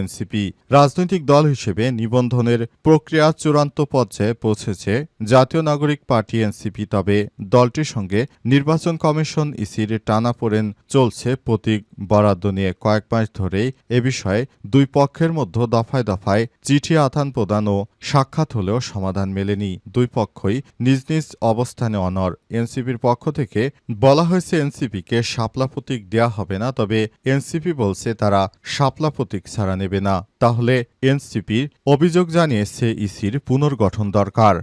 NCP রাজনৈতিক দল হিসেবে নিবন্ধনের প্রক্রিয়া চূড়ান্ত পর্যায়ে পৌঁছেছে জাতীয় নাগরিক পার্টি এনসিপি। তবে দলটির সঙ্গে নির্বাচন কমিশন ইসির টানাপোড়েন চলছে প্রতীক বরাদ্দ নিয়ে। কয়েক মাস ধরেই এ বিষয়ে দুই পক্ষের মধ্যে দফায় দফায় চিঠি আদান প্রদান ও সাক্ষাৎ হলেও সমাধান মেলেনি। দুই পক্ষই নিজ নিজ অবস্থানে অনর এনসিপির পক্ষ থেকে বলা হয়েছে, এনসিপিকে শাপলা প্রতীক দেওয়া হবে না, তবে এনসিপি বলছে, তারা শাপলা প্রতীক ছাড়া নেবে না। তাহলে এনসিপির অভিযোগ জানিয়েছে ইসির পুনর্গঠন দরকার।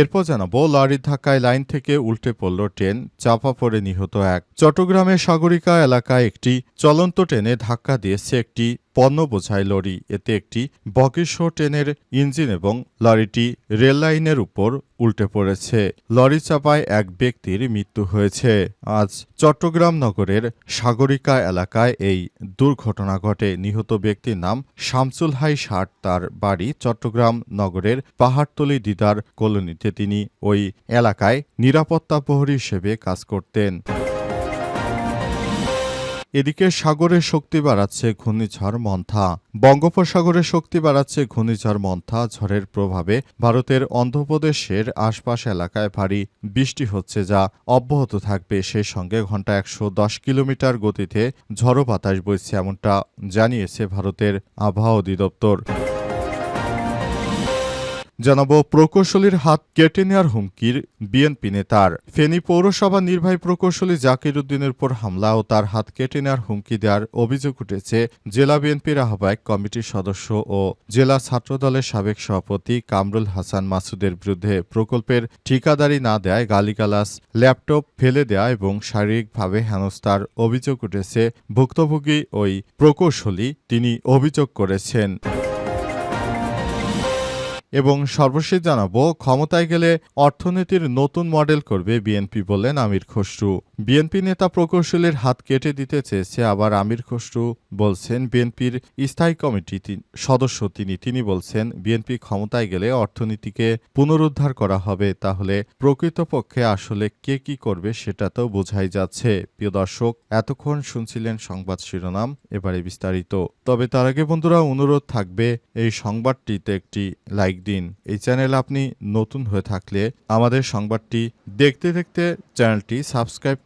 এরপর জানাব লরির ধাক্কায় লাইন থেকে উল্টে পড়ল ট্রেন, চাপা পড়ে নিহত এক। চট্টগ্রামের সাগরিকা এলাকায় একটি চলন্ত ট্রেনে ধাক্কা দিয়েছে একটি পণ্য বোঝাই লরি। এতে একটি বকেশো ট্রেনের ইঞ্জিন এবং লরিটি রেল লাইনের উপর উল্টে পড়েছে। লরি চাপায় এক ব্যক্তির মৃত্যু হয়েছে। আজ চট্টগ্রাম নগরের সাগরিকা এলাকায় এই দুর্ঘটনা ঘটে। নিহত ব্যক্তির নাম শামসুল হাই ষাট। তার বাড়ি চট্টগ্রাম নগরের পাহাড়তলি দিদার কলোনিতে তিনি ওই এলাকায় নিরাপত্তা প্রহরী হিসেবে কাজ করতেন। এদিকে সাগরে শক্তি বাড়াচ্ছে ঘূর্ণিঝড় মন্থা। বঙ্গোপসাগরে শক্তি বাড়াচ্ছে ঘূর্ণিঝড় মন্থা। ঝড়ের প্রভাবে ভারতের অন্ধ্রপ্রদেশের আশপাশ এলাকায় ভারী বৃষ্টি হচ্ছে যা অব্যাহত থাকবে। সেই সঙ্গে ঘণ্টা একশো দশ কিলোমিটার গতিতে ঝড়ো বাতাস বইছে এমনটা জানিয়েছে ভারতের আবহাওয়া অধিদপ্তর। জানাব, প্রকৌশলীর হাত কেটে নেওয়ার হুমকির বিএনপি নেতার। ফেনী পৌরসভা নির্বাহী প্রকৌশলী জাকির উদ্দিনের উপর হামলা ও তার হাত কেটে নেওয়ার হুমকি দেওয়ার অভিযোগ উঠেছে জেলা বিএনপির আহ্বায়ক কমিটির সদস্য ও জেলা ছাত্রদলের সাবেক সভাপতি কামরুল হাসান মাসুদের বিরুদ্ধে প্রকল্পের ঠিকাদারি না দেয় গালিগালাস ল্যাপটপ ফেলে দেয়া এবং শারীরিকভাবে হেনস্থার অভিযোগ উঠেছে ভুক্তভোগী ওই প্রকৌশলী, তিনি অভিযোগ করেছেন। এবং সর্বশেষ জানাব ক্ষমতায় গেলে অর্থনীতির নতুন মডেল করবে বিএনপি বললেন আমির খসরু। বিএনপি নেতা প্রকৌশলীর হাত কেটে দিতে চেয়েছে আবার আমির খসরু বলছেন, বিএনপির স্থায়ী কমিটি সদস্য তিনি তিনি বলছেন, বিএনপি ক্ষমতায় গেলে অর্থনীতিকে পুনরুদ্ধার করা হবে, তাহলে প্রকৃতপক্ষে আসলে কে কি করবে সেটা তো বোঝাই যাচ্ছে। প্রিয় দর্শক, এতক্ষণ শুনছিলেন সংবাদ শিরোনাম, এবারে বিস্তারিত। তবে তার আগে বন্ধুরা, অনুরোধ থাকবে, এই সংবাদটিতে একটি লাইক দিন। এই চ্যানেল আপনি নতুন হয়ে থাকলে আমাদের সংবাদটি দেখতে দেখতে চ্যানেলটি সাবস্ক্রাইব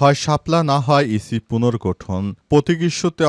হয় শাপলা না হয় ইসি পুনর্গঠন। প্রতীক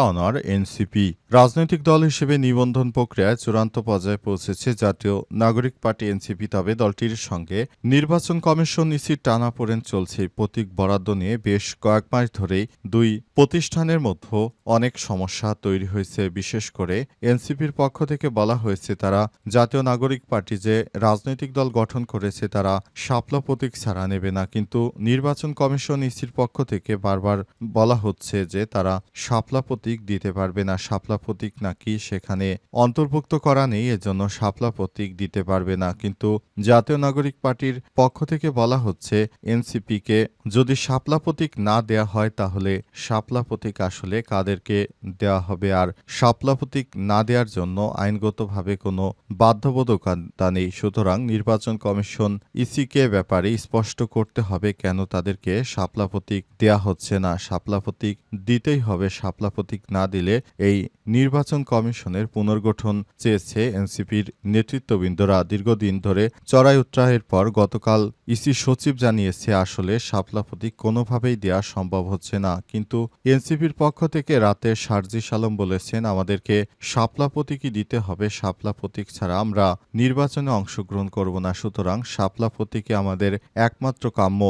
অনার এনসিপি। রাজনৈতিক দল হিসেবে নিবন্ধন প্রক্রিয়ায় চূড়ান্ত পর্যায়ে পৌঁছেছে জাতীয় নাগরিক পার্টি এনসিপি। তবে দলটির সঙ্গে নির্বাচন কমিশন ইসির টানাপোড়েন চলছে প্রতীক বরাদ্দ নিয়ে বেশ কয়েক মাস ধরেই দুই প্রতিষ্ঠানের মধ্যে অনেক সমস্যা তৈরি হয়েছে। বিশেষ করে এনসিপির পক্ষ থেকে বলা হয়েছে, তারা জাতীয় নাগরিক পার্টি যে রাজনৈতিক দল গঠন করেছে, তারা শাপলা প্রতীক ছাড়া নেবে না। কিন্তু নির্বাচন কমিশন ইসির পক্ষ থেকে বারবার বলা হচ্ছে যে তারা শাপলা প্রতীক দিতে পারবে না, শাপলা প্রতীক নাকি সেখানে অন্তর্ভুক্ত করা নেই, এজন্য শাপলা প্রতীক দিতে পারবে না। কিন্তু জাতীয় নাগরিক পার্টির পক্ষ থেকে বলা হচ্ছে, এনসিপিকে যদি শাপলা প্রতীক না দেয়া হয়, তাহলে শাপলা প্রতীক আসলে কাদেরকে দেওয়া হবে? আর শাপলা প্রতীক না দেওয়ার জন্য আইনগতভাবে কোনো বাধ্যবাধকতা নেই। সুতরাং নির্বাচন কমিশন ইসিকে ব্যাপারে স্পষ্ট করতে হবে কেন তাদেরকে শাপলা প্রতীক দেয়া হচ্ছে না। শাপলা প্রতীক দিতেই হবে। শাপলা প্রতীক না দিলে এই নির্বাচন কমিশনের পুনর্গঠন চেয়েছে এনসিপির নেতৃত্ববৃন্দরা। দীর্ঘদিন ধরে চড়াই উত্রাহের পর গতকাল ইসি সচিব জানিয়েছে, আসলে শাপলা প্রতীক কোনোভাবেই দেয়া সম্ভব হচ্ছে না। কিন্তু এনসিপির পক্ষ থেকে রাতে সার্জিস আলম বলেছেন, আমাদেরকে শাপলা প্রতীকই দিতে হবে। শাপলা প্রতীক ছাড়া আমরা নির্বাচনে অংশগ্রহণ করব না। সুতরাং শাপলা প্রতীকে আমাদের একমাত্র কাম্য।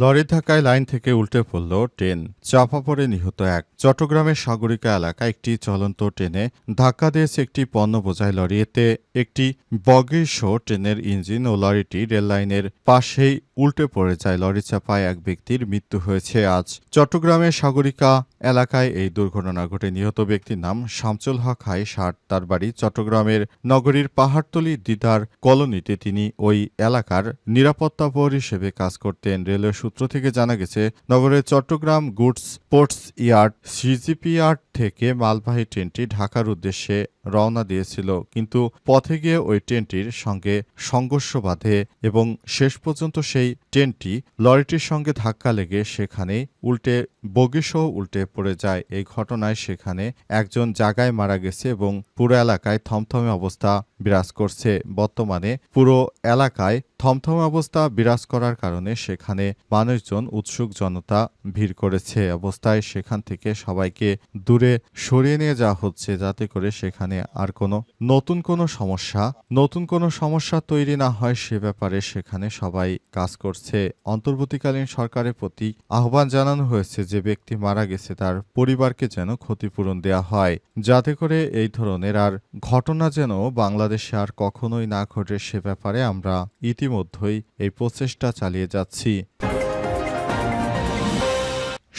লরি ধাক্কায় লাইন থেকে উল্টে পড়ল ট্রেন। চাপা পড়ে নিহত এক। চট্টগ্রামের সাগরিকা এলাকায় একটি চলন্ত ট্রেনে ধাক্কা দিয়েছে একটি পণ্য বোঝাই লরি। এতে একটি বগি শো ট্রেনের ইঞ্জিন ও লরিটি রেললাইনের পাশেই উল্টে পড়ে যায়। লরি চাপায় এক ব্যক্তির মৃত্যু হয়েছে আজ। চট্টগ্রামের সাগরিকা এলাকায় এই দুর্ঘটনা ঘটে। নিহত ব্যক্তির নাম শামচুল হক হাই ষাট। তার বাড়ি চট্টগ্রামের নগরীর পাহাড়তলি দিদার কলোনিতে তিনি ওই এলাকার নিরাপত্তা প্রহরী হিসেবে কাজ করতেন। রেলওয়ে সূত্র থেকে জানা গেছে, নগরের Chattogram goods ports yard CGP yard থেকে মালবাহী ট্রেনটি ঢাকার উদ্দেশ্যে রওনা দিয়েছিল। কিন্তু পথে গিয়ে ওই ট্রেনটির সঙ্গে সংঘর্ষ বাধে এবং শেষ পর্যন্ত সেই ট্রেনটি লরিটির সঙ্গে ধাক্কা লেগে সেখানে উল্টে, বগিসহ উল্টে পড়ে যায়। এই ঘটনায় সেখানে একজন জায়গায় মারা গেছে এবং পুরো এলাকায় থমথমে অবস্থা বিরাজ করছে। বর্তমানে পুরো এলাকায় থমথমে অবস্থা বিরাজ করার কারণে সেখানে মানুষজন, উৎসুক জনতা ভিড় করেছে। অবস্থায় সেখান থেকে সবাইকে দূরে সরিয়ে নিয়ে যাওয়া হচ্ছে, যাতে করে সেখানে আর কোনো নতুন কোনো সমস্যা, নতুন কোনো সমস্যা তৈরি না হয় সে ব্যাপারে সেখানে সবাই কাজ করছে। অন্তর্বর্তীকালীন সরকারের প্রতি আহ্বান জানানো হয়েছে যে ব্যক্তি মারা গেছে, তার পরিবারকে যেন ক্ষতিপূরণ দেওয়া হয়, যাতে করে এই ধরনের আর ঘটনা যেন বাংলাদেশে আর কখনোই না ঘটে সে ব্যাপারে আমরা ইতিমধ্যেই এই প্রচেষ্টা চালিয়ে যাচ্ছি।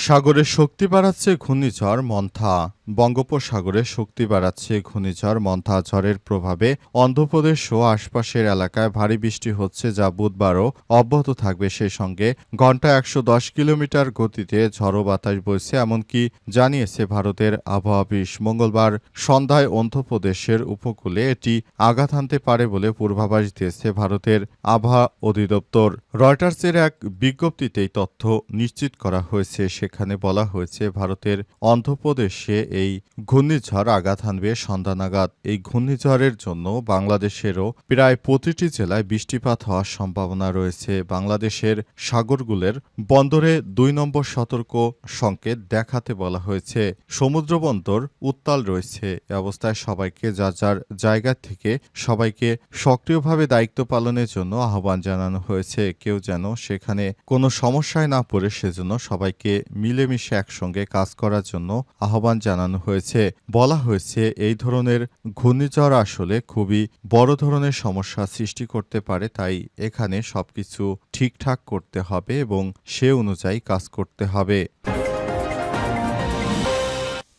সাগরে শক্তি বাড়াচ্ছে ঘূর্ণিঝড় মন্থা। বঙ্গোপসাগরে শক্তি বাড়াচ্ছে ঘূর্ণিঝড় মন্থা ঝড়ের প্রভাবে অন্ধ্রপ্রদেশ ও আশপাশের এলাকায় ভারী বৃষ্টি হচ্ছে যা বুধবারও অব্যাহত থাকবে সেই সঙ্গে। ঘন্টায় একশো কিলোমিটার গতিতে ঝড়ো বাতাস বইছে, এমনকি জানিয়েছে ভারতের আবহাওয়া বিশ মঙ্গলবার সন্ধ্যায় অন্ধ্রপ্রদেশের উপকূলে এটি আঘাত হানতে পারে বলে পূর্বাভাস দিয়েছে ভারতের আবহাওয়া অধিদপ্তর। রয়টার্সের এক বিজ্ঞপ্তিতেই তথ্য নিশ্চিত করা হয়েছে, সেখানে বলা হয়েছে ভারতের অন্ধ্রপ্রদেশে এই ঘূর্ণিঝড় আঘাত হানবে সন্ধ্যা এই ঘূর্ণিঝড়ের জন্য বাংলাদেশেরও প্রায় প্রতিটি জেলায় বৃষ্টিপাত হওয়ার সম্ভাবনা রয়েছে। বাংলাদেশের সাগরগুলের বন্দরে দুই নম্বর সতর্ক সংকেত দেখাতে বলা হয়েছে। সমুদ্র বন্দর উত্তাল রয়েছে। এ অবস্থায় সবাইকে যা যার জায়গা থেকে সবাইকে সক্রিয়ভাবে দায়িত্ব পালনের জন্য আহ্বান জানানো হয়েছে। কেউ যেন সেখানে কোনো সমস্যায় না পড়ে, সেজন্য সবাইকে মিলেমিশে একসঙ্গে কাজ করার জন্য আহ্বান জানানো হয়েছে। বলা হয়েছে, এই ধরনের ঘূর্ণিঝড় আসলে খুবই বড় ধরনের সমস্যা সৃষ্টি করতে পারে, তাই এখানে সবকিছু ঠিকঠাক করতে হবে এবং সে অনুযায়ী কাজ করতে হবে।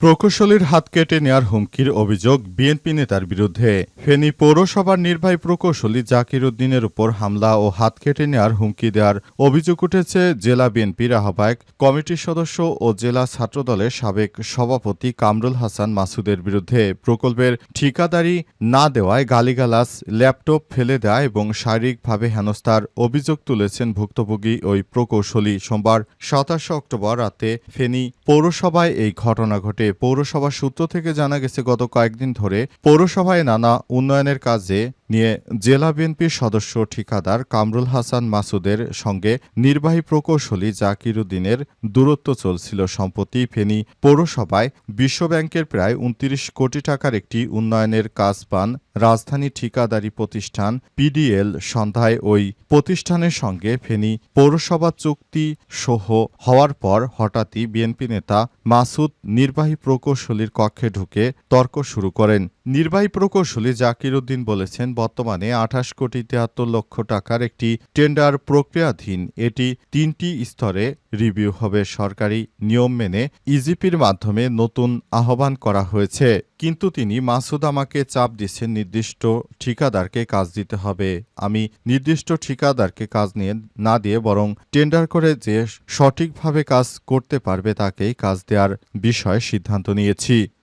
প্রকৌশলীর হাত কেটে নেওয়ার হুমকির অভিযোগ বিএনপি নেতার বিরুদ্ধে। ফেনী পৌরসভার নির্বাহী প্রকৌশলী জাকির উদ্দিনের উপর হামলা ও হাত কেটে নেওয়ার হুমকি দেওয়ার অভিযোগ উঠেছে জেলা বিএনপির আহ্বায়ক, কমিটির সদস্য ও জেলা ছাত্রদলের সাবেক সভাপতি কামরুল হাসান মাসুদের বিরুদ্ধে প্রকল্পের ঠিকাদারি না দেওয়ায় গালিগালাস ল্যাপটপ ফেলে দেয় এবং শারীরিকভাবে হেনস্থার অভিযোগ তুলেছেন ভুক্তভোগী ওই প্রকৌশলী। সোমবার সাতাশে অক্টোবর রাতে ফেনী পৌরসভায় এই ঘটনা ঘটে। পৌরসভা সূত্র থেকে জানা গেছে গত কয়েকদিন ধরে পৌরসভায় নানা উন্নয়নের কাজে নিয়ে জেলা বিএনপির সদস্য ঠিকাদার কামরুল হাসান মাসুদের সঙ্গে নির্বাহী প্রকৌশলী জাকির উদ্দিনের দূরত্ব চলছিল সম্প্রতি ফেনী পৌরসভায়। বিশ্বব্যাংকের প্রায় উনত্রিশ কোটি টাকার একটি উন্নয়নের কাজ পান রাজধানী ঠিকাদারি প্রতিষ্ঠান পিডিএল। সন্ধ্যায় ওই প্রতিষ্ঠানের সঙ্গে ফেনী পৌরসভা চুক্তি সহ হওয়ার পর হঠাৎই বিএনপি নেতা মাসুদ নির্বাহী প্রকৌশলীর কক্ষে ঢুকে তর্ক শুরু করেন। নির্বাহী প্রকৌশলী জাকির উদ্দিন বলেছেন বর্তমানে আঠাশ কোটি তিয়াত্তর লক্ষ টাকার একটি টেন্ডার প্রক্রিয়াধীন এটি তিনটি স্তরে রিভিউ হবে। সরকারি নিয়ম মেনে ইজিপির মাধ্যমে নতুন আহ্বান করা হয়েছে। কিন্তু তিনি মাসুদ আমাকে চাপ দিচ্ছেন, নির্দিষ্ট ঠিকাদারকে কাজ দিতে হবে। আমি নির্দিষ্ট ঠিকাদারকে কাজ নিয়ে না দিয়ে বরং টেন্ডার করে যে সঠিকভাবে কাজ করতে পারবে তাকেই কাজ দেওয়ার বিষয়ে সিদ্ধান্ত নিয়েছি।